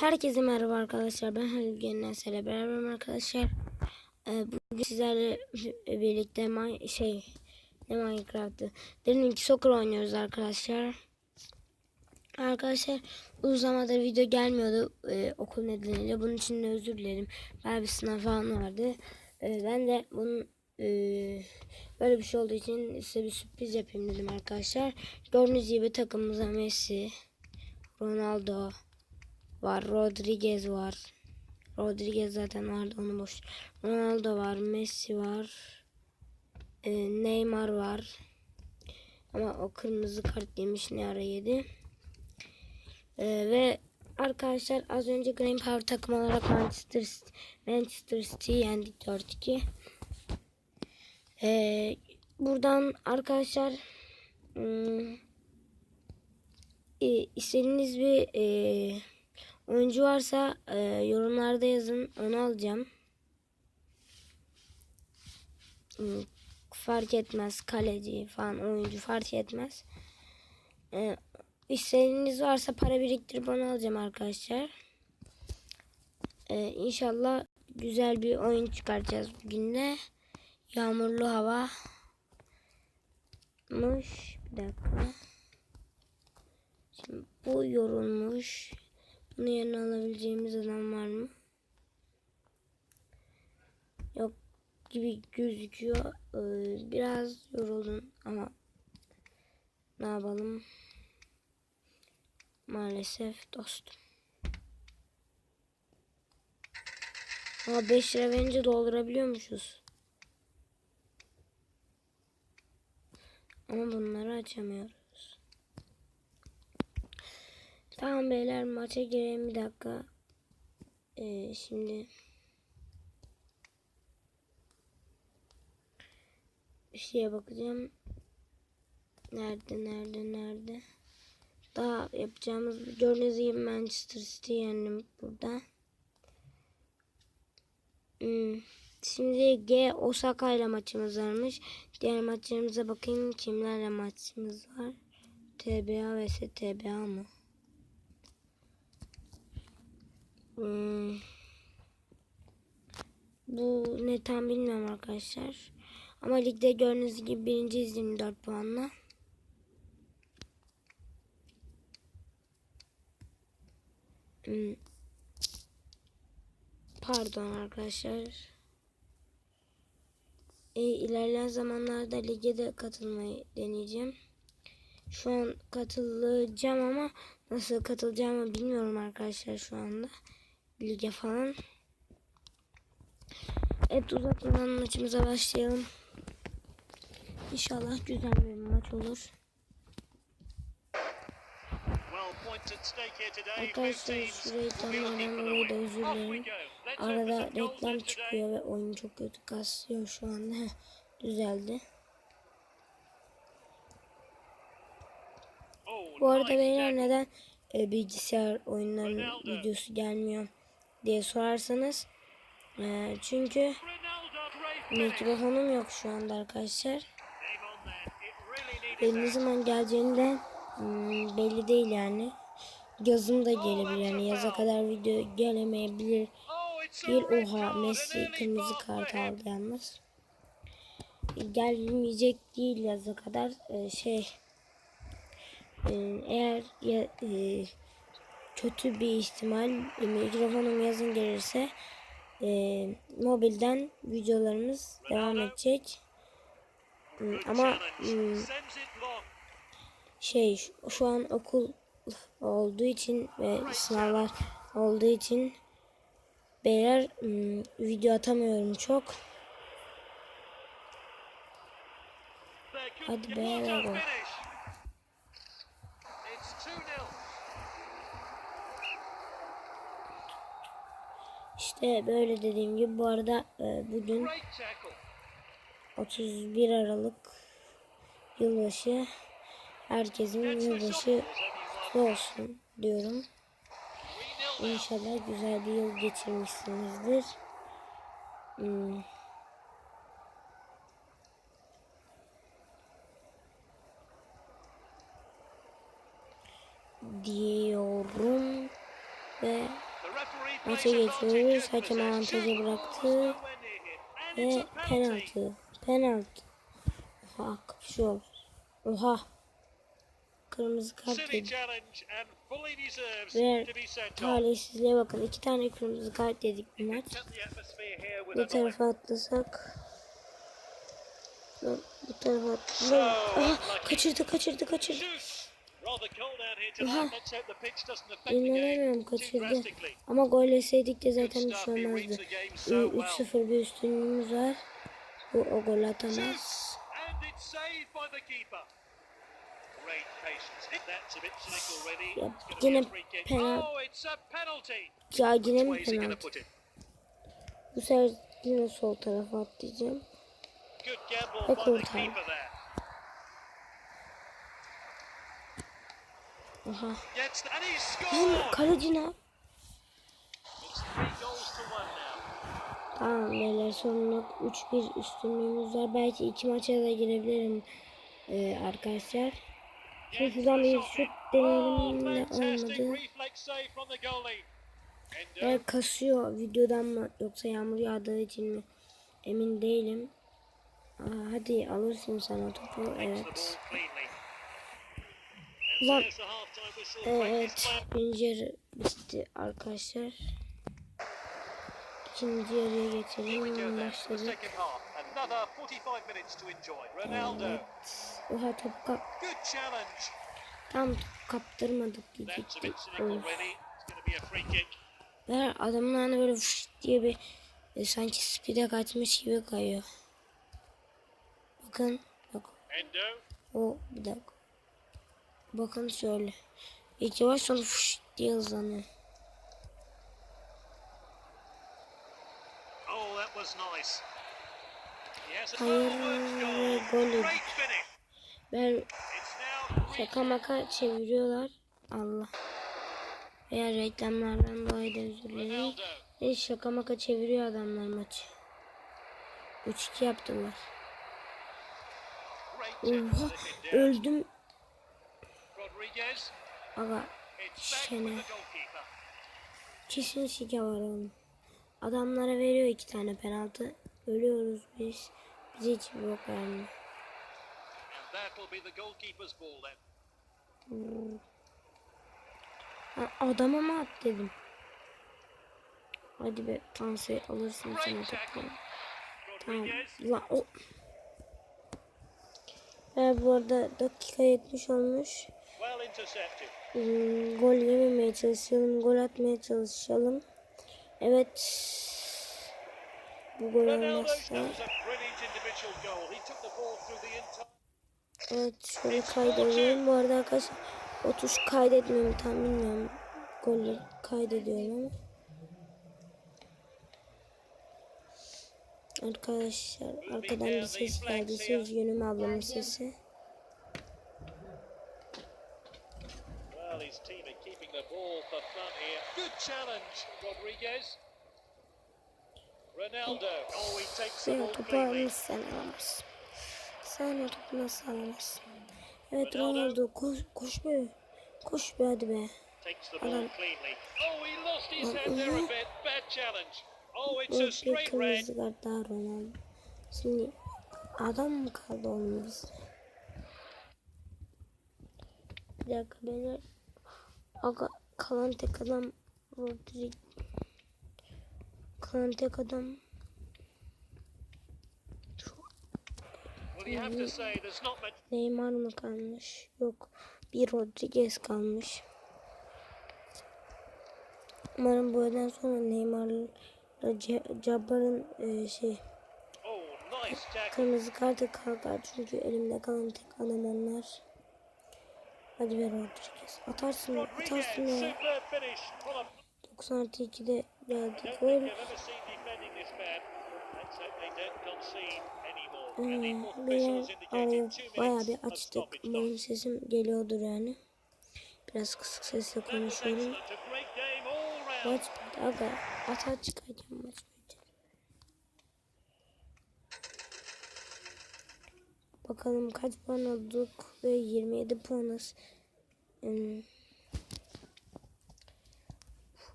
Herkese merhaba arkadaşlar. Ben Halil Genelsel'e beraberim arkadaşlar. Ee, bugün sizlerle birlikte my, şey ne Minecraft'ı Derin ki soccer oynuyoruz arkadaşlar. Arkadaşlar uzun zamandır video gelmiyordu e, okul nedeniyle. Bunun için de özür dilerim. Ben bir sınav falan vardı. E, ben de bunun e, böyle bir şey olduğu için size bir sürpriz yapayım dedim arkadaşlar. Gördüğünüz gibi takımımıza Messi, Ronaldo, var. Rodriguez var. Rodriguez zaten vardı onu boş. Ronaldo var. Messi var. E, Neymar var. Ama o kırmızı kart yemiş ne ara yedi. E, ve arkadaşlar az önce Green Power takım olarak Manchester Manchester City yendik 4-2. E, buradan arkadaşlar ım, e, istediğiniz bir e, Oyuncu varsa e, yorumlarda yazın. Onu alacağım. Fark etmez. Kaleci falan oyuncu fark etmez. E, istediğiniz varsa para biriktirip onu alacağım arkadaşlar. E, inşallah güzel bir oyun çıkaracağız bugün de. Yağmurlu hava. Bir dakika. Şimdi bu yorulmuş. Bunun yerine alabileceğimiz adam var mı? Yok gibi gözüküyor. Ee, biraz yoruldum ama ne yapalım? Maalesef dostum. Ama 5 lira verince doldurabiliyormuşuz. Ama bunları açamıyoruz. Tamam beyler maça girelim bir dakika. Ee, şimdi bir şeye bakacağım. Nerede nerede nerede? Daha yapacağımız gördüğünüz gibi Manchester City yendim burada. Hmm. Şimdi G Osaka ile maçımız varmış. Diğer maçlarımıza bakayım kimlerle maçımız var. TBA vs TBA mı? Hmm. Bu ne tam bilmiyorum arkadaşlar. Ama ligde gördüğünüz gibi birinciyiz 24 puanla. Hmm. Pardon arkadaşlar. E, ilerleyen zamanlarda lige de katılmayı deneyeceğim. Şu an katılacağım ama nasıl katılacağımı bilmiyorum arkadaşlar şu anda lige falan. Evet uzatmadan maçımıza başlayalım. İnşallah güzel bir maç olur. Arkadaşlar şurayı tamamen orayı da özür dilerim. Arada reklam çıkıyor ve oyun çok kötü kasıyor şu anda. Düzeldi. Bu arada beyler neden e, bilgisayar oyunlarının videosu gelmiyor? Diye sorarsanız e, çünkü mikrofonum yok şu anda arkadaşlar. Ve ne zaman geleceğini de hmm, belli değil yani. Yazım da gelebilir yani. Yaza kadar video gelemeyebilir. Bir oha Messi kırmızı kart aldı yalnız. Gelmeyecek değil yaza kadar. Ee, şey e, eğer ya, e, kötü bir ihtimal e, mikrofonum yazın gelirse e, mobilden videolarımız devam edecek. Hmm, ama hmm, şey şu an okul olduğu için ve sınavlar olduğu için beyler hmm, video atamıyorum çok. Hadi beyler gol. İşte böyle dediğim gibi bu arada e, bugün 31 Aralık yılbaşı herkesin yılbaşı kutlu olsun diyorum. İnşallah güzel bir yıl geçirmişsinizdir. Hmm. diyorum ve Maça geçiyoruz. Hakem avantajı bıraktı. Ve penaltı. Penaltı. Oha kapışıyor. Oha. Kırmızı kart yedi. Ve talihsizliğe bakın. iki tane kırmızı kart yedik bu maç. Bu tarafa atlasak. Bu bu tarafa atlasak. Aha, kaçırdı kaçırdı kaçırdı. Oha. İnanamıyorum kaçırdı. Ama gol yeseydik de zaten bir şey olmazdı. reads the game so Ü- well. 3-0 bir üstünlüğümüz var. Bu o gol atamaz. Ya, yine Oh, penalty. Ya yine mi penaltı? Bu sefer yine sol tarafa atlayacağım. Ve by Aha. Scored. kaleci ne? Tamam beyler sonunda 3-1 üstünlüğümüz var. Belki iki maça da girebilirim ee, arkadaşlar. Şimdi şuradan bir şut deneyelim de olmadı. Eğer kasıyor videodan mı yoksa yağmur yağdığı için mi emin değilim. Aa, hadi alırsın sen o topu. Evet. Break Evet. Birinci yarı bitti arkadaşlar. İkinci yarıya geçelim. Başladık. second half. Another 45 minutes to enjoy. Ronaldo. Evet. Oha top kap. Tam kaptırmadık diyecektik. Of. Ve adamın hani böyle fış diye bir e, sanki speed'e kaçmış gibi kayıyor. Bakın. Bak. O bir dakika. Bakın şöyle. İlk yavaş sonra fış diye hızlanıyor. Oh, Hayır, gol yedik. Ben şaka maka çeviriyorlar. Allah. Veya reklamlardan dolayı da özür dilerim. E, şaka maka çeviriyor adamlar maçı. 3-2 yaptılar. Oha öldüm. Aga Şene. kesin şike var oğlum. Adamlara veriyor iki tane penaltı. Ölüyoruz biz. Bize hiç bir bok vermiyor. Adama mı at dedim. Hadi be Tansi alırsın Great topu. Tamam. Lan o. Ve bu arada dakika 70 olmuş. Hmm, gol yememeye çalışalım. Gol atmaya çalışalım. Evet. Bu gol olmazsa. Evet şöyle kaydediyorum. Bu arada arkadaşlar o tuş kaydetmiyorum tam bilmiyorum. Golleri kaydediyorum ama. Arkadaşlar arkadan bir ses geldi. Söz yönüm ablamın sesi. Sen o topu alamazsın. Sen o topu nasıl alamazsın? Evet Ronaldo koş, koş be. Koş be hadi be. Adam- cleanly. Oh. Oh, bir straight red. kırmızı kart daha Ronaldo. Şimdi adam mı kaldı oğlum bizde? Bir dakika beyler. Aga kalan tek adam Rodrik. Kalan tek adam Neymar mı kalmış? Yok. Bir Rodriguez kalmış. Umarım bu öden sonra Neymar'la Jabbar'ın e, şey Oh, kırmızı kartı kalkar çünkü elimde kalan tek adam onlar. Hadi ver Rodriguez. Atarsın ya, atarsın ya. superb finish. Well, I 90 artı 2'de geldi gol. Bayağı minutes bir açtık. Umarım sesim geliyordur yani. Biraz kısık sesle konuşuyorum. Maç bitti aga. Ata çıkarken maç bitti. Bakalım kaç puan olduk ve 27 puanız. Hmm.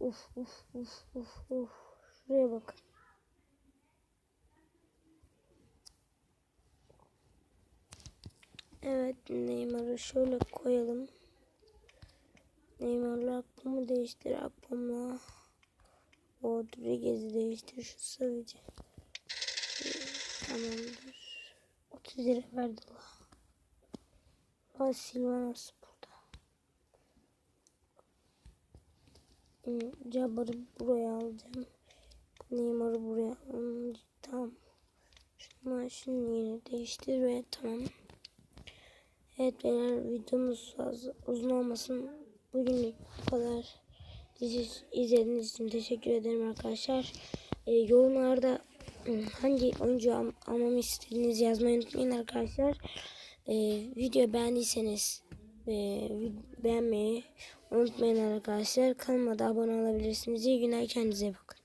uf uf uf uf uf. Şuraya bakın. Evet Neymar'ı şöyle koyalım. Neymar'la aklımı değiştir aklımla. Rodriguez'i değiştir şu savucu. Tamamdır. 30 lira verdi la. Aa Silvanas burada. Hmm, Jabbar'ı buraya alacağım. Neymar'ı buraya alacağım. Tamam. Şunu şimdi yine değiştir ve tamam. Evet beyler videomuz fazla uzun olmasın. Bugünlük bu kadar. Bizi izlediğiniz için teşekkür ederim arkadaşlar. Ee, yorumlarda hangi oyuncu al almamı istediğinizi yazmayı unutmayın arkadaşlar. Ee, video beğendiyseniz e, beğenmeyi unutmayın arkadaşlar. Kanalıma da abone olabilirsiniz. İyi günler kendinize bakın.